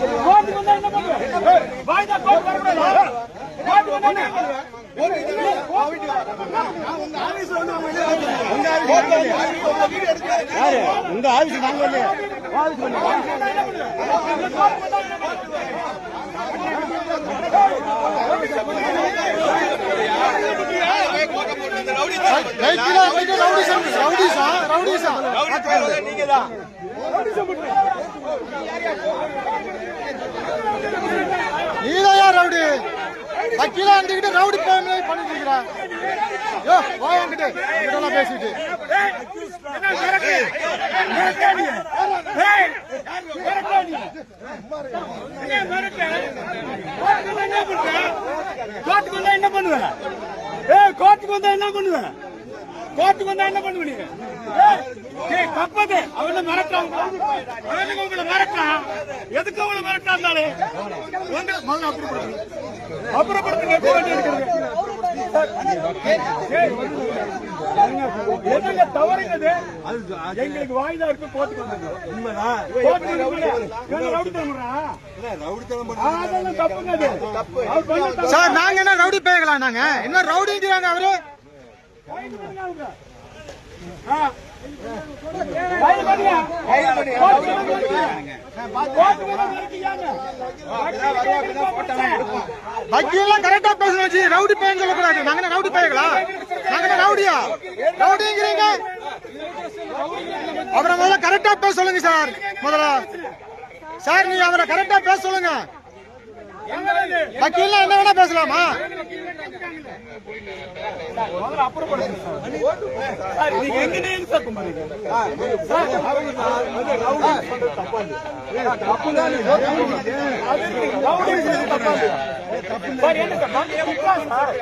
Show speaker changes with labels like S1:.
S1: கோர்ட்டுக்கு வந்தா என்ன பண்ணுவ வாய்தா கோர்ட் வரக்கூடாது கோர்ட்டுக்கு வந்தா என்ன பண்ணுவ
S2: உங்க ஆபீஸ் நாங்க கீழே இருந்துகிட்டு ரவுடி பேமே பண்ணிட்டு இருக்கிறா யோ வாங்கிட்டு இதெல்லாம் பேசிட்டு
S1: கோர்ட்டுக்கு வந்தா என்ன பண்ணுவேன் ஏய் கோர்ட்டுக்கு வந்தா என்ன பண்ணுவேன் கோர்ட்டுக்கு வந்தா என்ன பண்ணுவ நீ ஏய், ஏய் கப்பது அவன மிரட்டான் அவனுக்கு உங்களை மிரட்டான் எதுக்கு உங்களை மிரட்டான் இருந்தாலே வந்து முதல்ல அப்புறப்படுத்து அப்புறப்படுத்துங்க. எப்ப வண்டி எடுக்கிறது ஏய், என்னங்க தவறுங்கிறது எங்களுக்கு வாய்தா இருக்கு கோர்ட்டுக்கு வந்தது உண்மைதான் ரவுடி தரமுறா அதெல்லாம் தப்புங்க அது. அவர் பண்ண தப்பு.
S2: சார் நாங்க என்ன ரவுடி பேகலா நாங்க? என்ன ரவுடிங்கிறாங்க அவரு? வக்கீலாம் கரெக்டா பேசணும் ஜி ரவுடி பேன்னு சொல்லக்கூடாது. நாங்க ரவுடி பேகலா நாங்க ரவுடியா? ரவுடிங்கிறீங்க. அவரை முதல்ல கரெக்டா பேச சொல்லுங்க சார். முதல்ல. சார் நீங்க அவரை கரெக்டா பேச சொல்லுங்க. வக்கீல்லாம் என்ன வேணா பேசலாமா?
S1: சார்.